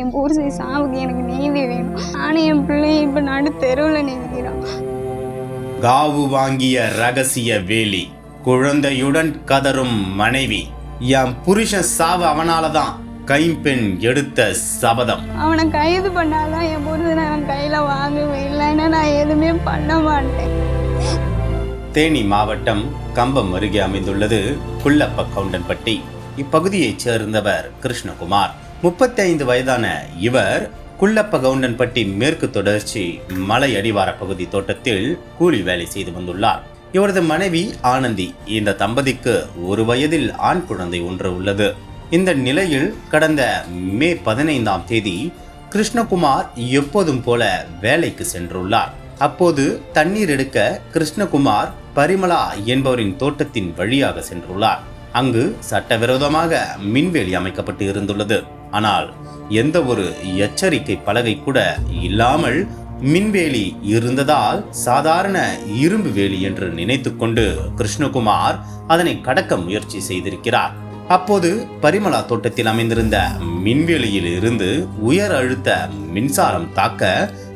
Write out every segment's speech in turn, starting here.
என் புருஷன் சாவுக்கு எனக்கு நீதி வேணும். நானும் என் பிள்ளையும் இப்போ நடு தெருவில் நிற்கிறோம் காவு வாங்கிய ரகசிய வேலி குழந்தையுடன் கதறும் மனைவி என் புருஷன் சாவு அவனால தான் கைம்பெண் எடுத்த சபதம். அவனை கைது பண்ணாதான் என் புருஷனை அவன் கையில் வாங்குவேன். இல்லைன்னா நான் எதுவுமே பண்ண மாட்டேன். தேனி மாவட்டம் கம்பம் அருகே அமைந்துள்ளது குள்ளப்ப கவுண்டன்பட்டி. இப்பகுதியைச் சேர்ந்தவர் கிருஷ்ணகுமார். முப்பத்தைந்து வயதான இவர் குள்ளப்ப கவுண்டன்பட்டி மேற்கு தொடர்ச்சி மலை அடிவார பகுதி தோட்டத்தில் கூலி வேலை செய்து வந்துள்ளார். இவரது மனைவி ஆனந்தி இந்த தம்பதிக்கு ஒரு வயதில் ஆண் குழந்தை ஒன்று உள்ளது. இந்த நிலையில் கடந்த மே பதினைந்தாம் தேதி கிருஷ்ணகுமார் எப்போதும் போல வேலைக்கு சென்றுள்ளார். அப்போது தண்ணீர் எடுக்க கிருஷ்ணகுமார் பரிமளா என்பவரின் தோட்டத்தின் வழியாக சென்றுள்ளார். அங்கு சட்டவிரோதமாக மின்வேலி அமைக்கப்பட்டு இருந்துள்ளது. ஆனால் எந்த ஒரு எச்சரிக்கை பலகை கூட இல்லாமல் மின்வேலி இருந்ததால் சாதாரண இரும்பு வேலி என்று நினைத்துக்கொண்டு கிருஷ்ணகுமார் அதனை கடக்க முயற்சி செய்திருக்கிறார். அப்போது பரிமளா தோட்டத்தில் அமைந்திருந்த மின்வேலியில் இருந்து உயர் அழுத்த மின்சாரம் தாக்க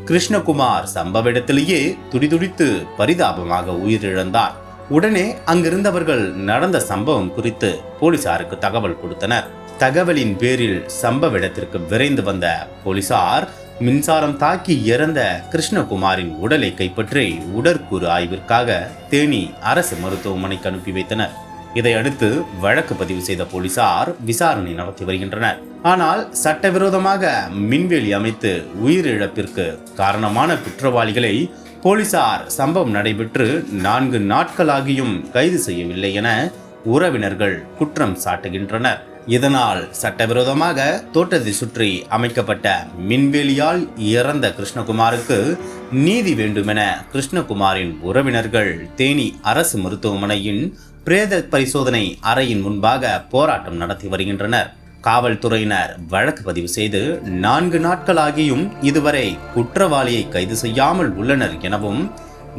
கிருஷ்ணகுமார் சம்பவ இடத்திலேயே துடிதுடித்து பரிதாபமாக உயிரிழந்தார். உடனே அங்கிருந்தவர்கள் நடந்த சம்பவம் குறித்து போலீசாருக்கு தகவல் கொடுத்தனர். தகவலின் பேரில் சம்பவ இடத்திற்கு விரைந்து வந்த போலீசார் மின்சாரம் தாக்கி இறந்த கிருஷ்ணகுமாரின் உடலை கைப்பற்றி உடற்கூறு ஆய்விற்காக தேனி அரசு மருத்துவமனைக்கு அனுப்பி வைத்தனர். இதையடுத்து வழக்கு பதிவு செய்த போலீசார் விசாரணை நடத்தி வருகின்றனர். ஆனால் சட்டவிரோதமாக மின்வேலி அமைத்து உயிரிழப்பிற்கு காரணமான குற்றவாளிகளை போலீசார் சம்பவம் நடைபெற்று நான்கு நாட்களாகியும் கைது செய்யவில்லை என உறவினர்கள் குற்றம் சாட்டுகின்றனர். இதனால் சட்டவிரோதமாக தோட்டத்தை சுற்றி அமைக்கப்பட்ட மின்வேலியால் இறந்த கிருஷ்ணகுமாருக்கு நீதி வேண்டுமென கிருஷ்ணகுமாரின் உறவினர்கள் தேனி அரசு மருத்துவமனையின் பிரேத பரிசோதனை அறையின் முன்பாக போராட்டம் நடத்தி வருகின்றனர். காவல்துறையினர் வழக்கு பதிவு செய்து நான்கு நாட்களாகியும் இதுவரை குற்றவாளியை கைது செய்யாமல் உள்ளனர் எனவும்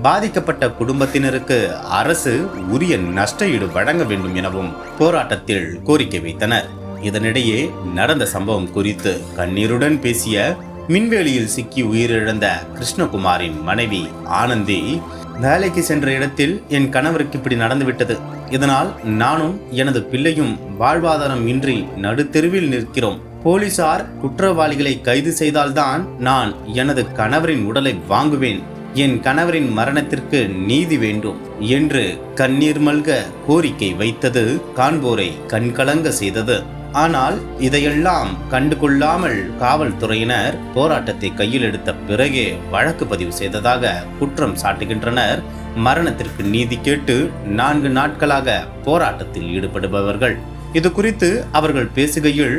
பாதிக்கப்பட்ட குடும்பத்தினருக்கு அரசு உரிய நஷ்டஈடு வழங்க வேண்டும் எனவும் போராட்டத்தில் கோரிக்கை வைத்தனர். இதனிடையே நடந்த சம்பவம் குறித்து கண்ணீருடன் பேசிய மின்வேலியில் சிக்கி உயிரிழந்த கிருஷ்ணகுமாரின் மனைவி ஆனந்தி வேலைக்கு சென்ற இடத்தில் என் கணவருக்கு இப்படி நடந்துவிட்டது. இதனால் நானும் எனது பிள்ளையும் வாழ்வாதாரம் இன்றி நடுத்தெருவில் நிற்கிறோம். போலீசார் குற்றவாளிகளை கைது செய்தால்தான் நான் எனது கணவரின் உடலை வாங்குவேன். என் கணவரின் மரணத்திற்கு நீதி வேண்டும் என்று கண்ணீர் மல்க கோரிக்கை வைத்தது காண்போரை கண்கலங்க செய்தது. ஆனால் இதையெல்லாம் கண்டுகொள்ளாமல் காவல்துறையினர் போராட்டத்தை கையில் எடுத்த பிறகே வழக்கு பதிவு செய்ததாக குற்றம் சாட்டுகின்றனர். மரணத்திற்கு நீதி கேட்டு நான்கு நாட்களாக போராட்டத்தில் ஈடுபடுபவர்கள். இது குறித்து அவர்கள் பேசுகையில்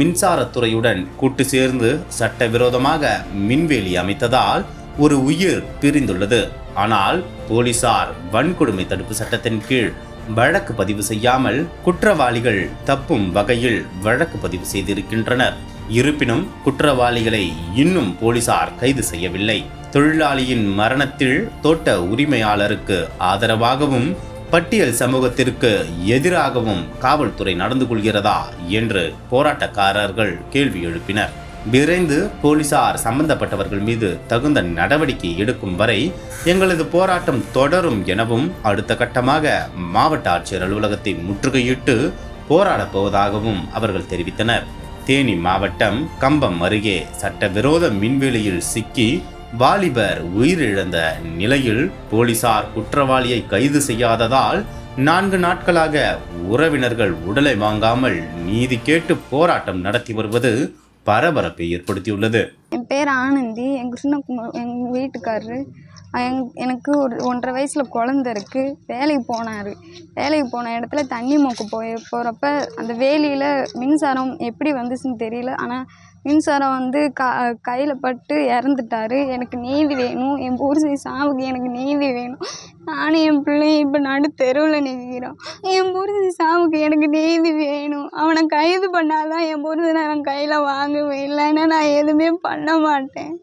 மின்சாரத்துறையுடன் கூட்டு சேர்ந்து சட்டவிரோதமாக மின்வேலி அமைத்ததால் ஒரு உயிர் பிரிந்துள்ளது. ஆனால் போலீசார் வன்கொடுமை தடுப்பு சட்டத்தின் கீழ் வழக்கு பதிவு செய்யாமல் குற்றவாளிகள் தப்பும் வகையில் வழக்கு பதிவு செய்திருக்கின்றனர். இருப்பினும் குற்றவாளிகளை இன்னும் போலீசார் கைது செய்யவில்லை. தொழிலாளியின் மரணத்தில் தோட்ட உரிமையாளருக்கு ஆதரவாகவும் பட்டியல் சமூகத்திற்கு எதிராகவும் காவல்துறை நடந்து கொள்கிறதா என்று போராட்டக்காரர்கள் கேள்வி எழுப்பினர். விரைந்து போலீசார் சம்பந்தப்பட்டவர்கள் மீது தகுந்த நடவடிக்கை எடுக்கும் வரை எங்களது போராட்டம் தொடரும் எனவும் அடுத்த கட்டமாக மாவட்ட ஆட்சியர் அலுவலகத்தை முற்றுகையிட்டு போராடப் போவதாகவும் அவர்கள் தெரிவித்தனர். தேனி மாவட்டம் கம்பம் அருகே சட்டவிரோத மின்வேலியில் சிக்கி வாலிபர் உயிரிழந்த நிலையில் போலீசார் குற்றவாளியை கைது செய்யாததால் நான்கு நாட்களாக உறவினர்கள் உடலை வாங்காமல் நீதி கேட்டு போராட்டம் நடத்தி வருவது பரபரப்பை ஏற்படுத்தியுள்ளது. என் பேர் ஆனந்தி. என் கிருஷ்ணகுமார் எங்கள் வீட்டுக்காரரு. எங் எனக்கு ஒரு ஒன்றரை வயசில் குழந்த இருக்குது வேலைக்கு போனார். வேலைக்கு போன இடத்துல தண்ணி மோக்கு போய் போகிறப்ப அந்த வேலியில் மின்சாரம் எப்படி வந்துச்சுன்னு தெரியல. ஆனால் மின்சாரம் வந்து க கையில் பட்டு இறந்துட்டாரு. எனக்கு நீதி வேணும். என் புருஷன் சாவுக்கு எனக்கு நீதி வேணும். நானும் என் பிள்ளையும் இப்போ நடு தெருவில் நிற்கிறோம். என் புருஷன் சாவுக்கு எனக்கு நீதி வேணும். அவனை கைது பண்ணாதான் என் புருஷனை நான் கையில் வாங்குவேன். இல்லைன்னா நான் எதுவுமே பண்ண மாட்டேன்.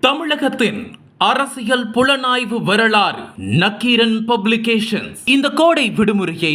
தமிழகத்தின் அரசியல் புலனாய்வு வரலாறு நக்கீரன் பப்ளிகேஷன்ஸ். இந்த கோடை விடுமுறையை